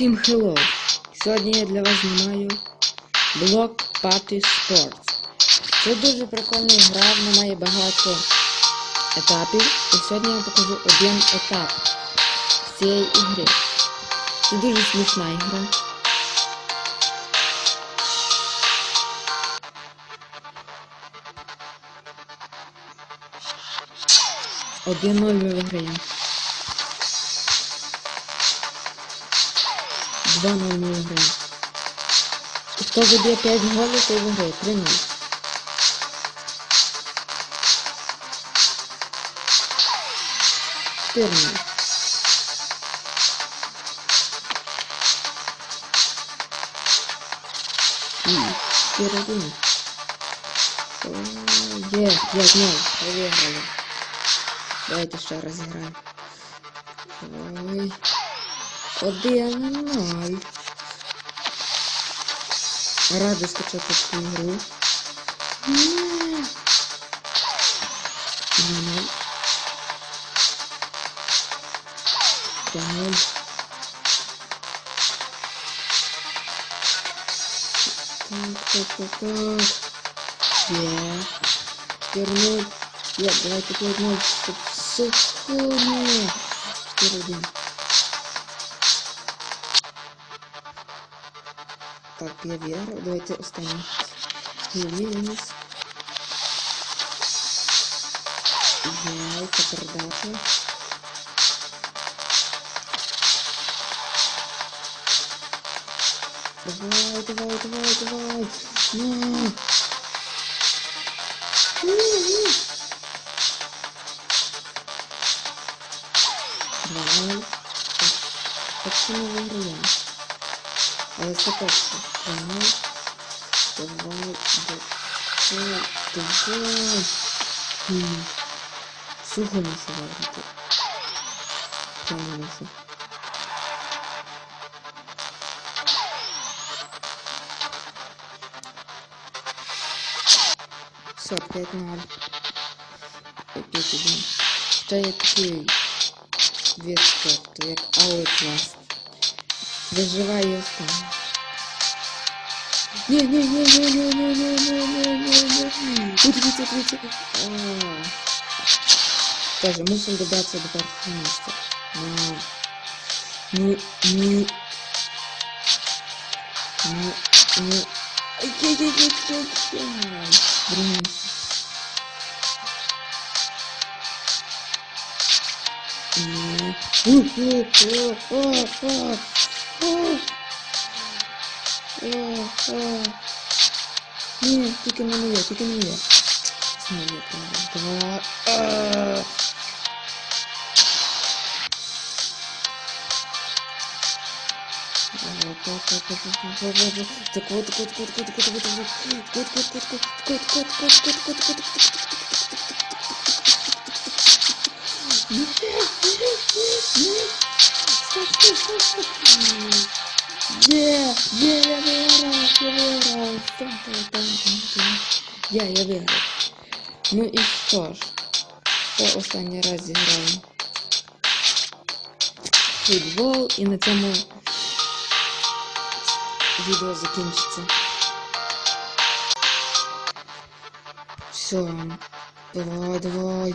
Всім хеллоу! Сьогодні я для вас знімаю блок Party Sports. Це дуже прикольна гра, вона має багато етапів. І сьогодні я покажу один етап цієї ігри. Це дуже смішна ігра. Один 0 ми виграємо. 2-0 ми виграємо. І хто заб'є 5 голів, той виграє 3-0. Чотирнадцять. Ні, чотири один. Є, п'ять ноль. Виграли. Давайте ще раз граємо. Ой. Один ноль. Рада скачати цю гру. Ні. Два ноль. Два ноль. Так, так, так, так. Є. Чотири ноль. Є, давайте п'ять ноль. Секунду. Чотири один. Так, я вірила. Давайте останній. Лінс. Яйця передати. Давай, давай, давай, давай. Ні. Ні, ні. Давай. Так, так що ми виграємо? Покажите. Давай, давай, давай, давай. Сухо не сюда. Конечно. Все, 5-0. Опять один. Что я такие? Две четвертые. Алый класс. Выживаю я сам. Не, не, не, не, не, не, не, не, не, не, не. Удивите, удивите. Даже мусор добраться до парфюмиста. А. Ну, ну, ну, ну. Блин. Mm-hmm. とけないよ、とけないよ。そうよ、どうああ。Yeah, yeah, я выиграл, я выиграл. Я, я выиграл. Ну и что ж, по останній раз зіграємо футбол і на цьому відео закінчиться. Все, давай, давай.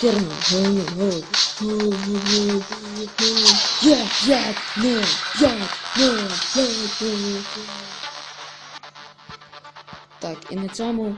Терно, голову, голову, я, я, не, я, не, я, не. Так, і на цьому